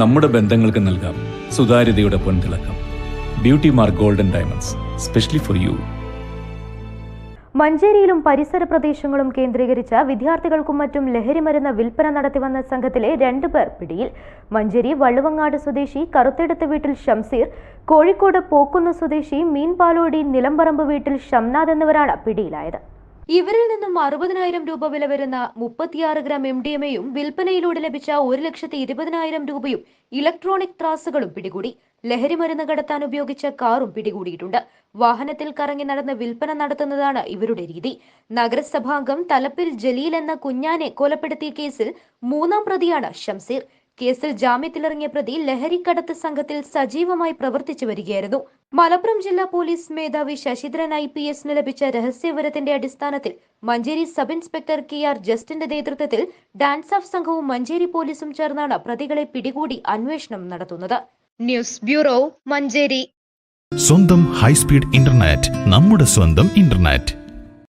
നമ്മുടെ ബന്ധങ്ങൾക്ക് നൽകാം. സുതാര്യതയുടെ പൊൻതിളക്കം. Beauty Mark Golden Diamonds specially for you മഞ്ചേരിയിലും പരിസര പ്രദേശങ്ങളും കേന്ദ്രീകരിച്ച വിദ്യാർത്ഥികൾക്കും മറ്റും ലഹരിമരുന്ന് വിൽപ്പന നടത്തിവന്ന സംഘത്തിലെ രണ്ടുപേർ പിടിയിൽ. മഞ്ചേരി വള്ളുവങ്ങാട് സ്വദേശി കറുത്തെടുത്ത് വീട്ടിൽ ഷംസീർ കോഴിക്കോട് പോക്കുന്ന് സ്വദേശി മീൻപാലോടി നിലമ്പറമ്പ് വീട്ടിൽ ഷംനാഥ് എന്നിവരാണ് പിടിയിലായത്. ഇവരിൽ നിന്നും അറുപതിനായിരം രൂപ വില വരുന്ന മുപ്പത്തിയാറ് ഗ്രാം എം ഡി എം എയും വിൽപ്പനയിലൂടെ ലഭിച്ച ഒരു ലക്ഷത്തി ഇരുപതിനായിരം രൂപയും ഇലക്ട്രോണിക് ത്രാസുകളും പിടികൂടി. ലഹരി മരുന്ന് കടത്താൻ ഉപയോഗിച്ച കാറും പിടികൂടിയിട്ടുണ്ട്. വാഹനത്തിൽ കറങ്ങി നടന്ന് വിൽപ്പന നടത്തുന്നതാണ് ഇവരുടെ രീതി. നഗരസഭാംഗം തലപ്പിൽ ജലീൽ എന്ന കുഞ്ഞാനെ കൊലപ്പെടുത്തിയ കേസിൽ മൂന്നാം പ്രതിയാണ് ഷംസീർ. കേസിൽ ജാമ്യത്തിലിറങ്ങിയ പ്രതി ലഹരിക്കടത്ത് സംഘത്തിൽ സജീവമായി പ്രവർത്തിച്ചു വരികയായിരുന്നു. മലപ്പുറം ജില്ലാ പോലീസ് മേധാവി ശശിധരൻ ഐ പി എസിന് ലഭിച്ച രഹസ്യവിവരത്തിന്റെ അടിസ്ഥാനത്തിൽ Manjeri sub inspector K R ജസ്റ്റിന്റെ നേതൃത്വത്തിൽ ഡാൻസ് ഓഫ് സംഘവും മഞ്ചേരി പോലീസും ചേർന്നാണ് പ്രതികളെ പിടികൂടി അന്വേഷണം നടത്തുന്നത്. News bureau Manjeri. സ്വന്തം ഹൈസ്പീഡ് ഇന്റർനെറ്റ് നമ്മുടെ സ്വന്തം ഇന്റർനെറ്റ്.